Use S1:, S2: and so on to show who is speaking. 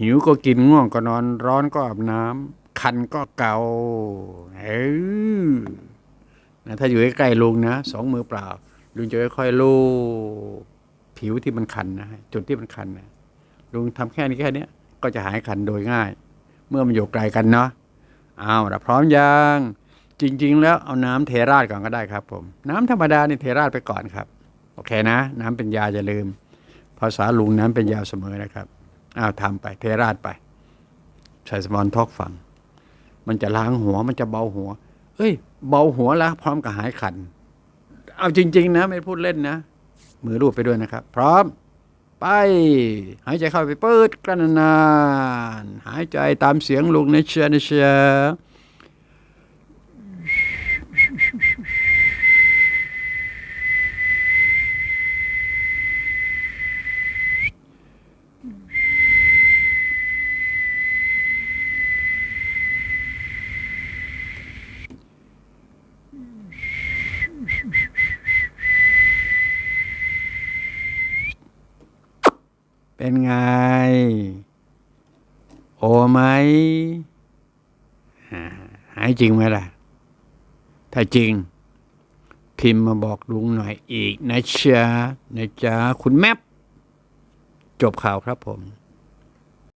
S1: หิวก็กินง่วงก็นอน ร้อนก็อาบน้ำคันก็เกาเออนะถ้าอยู่ใกล้ๆลุงนะสองมือเปล่า ลุงจะค่อยๆลูบผิวที่มันคันนะจุดที่มันคันนะลุงทำแค่นี้แค่เนี้ยก็จะหายคันโดยง่าย เมื่อมันอยู่ไกลกันเนาะเอาละพร้อมยังจริง ๆ แล้วเอาน้ำเทราดก่อนก็ได้ครับ ผม น้ำธรรมดานี่เทราดไปก่อนครับ โอเคนะ น้ำเป็นยาอย่าลืม ภาษาลุงน้ำเป็นยาเสมอนะครับอ้าวทำไปเทราดไปใส่สมอนทอกฟัง มันจะล้างหัวมันจะเบาหัว เอ้ย เบาหัวแล้วพร้อมกับหายขัน เอาจริง ๆ นะ ไม่พูดเล่นนะ มือรูปไปด้วยนะครับ พร้อม ไป หายใจเข้าไปเปิดกลั้นนานๆหายใจตามเสียงลุงนะเชียนะเชีย เป็นไง โอไหมหายจริงไหมล่ะ ถ้าจริง พิมพ์มาบอกลุงหน่อยอีกนะจ๊ะนะจ๊ะคุณแมปจบข่าวครับผม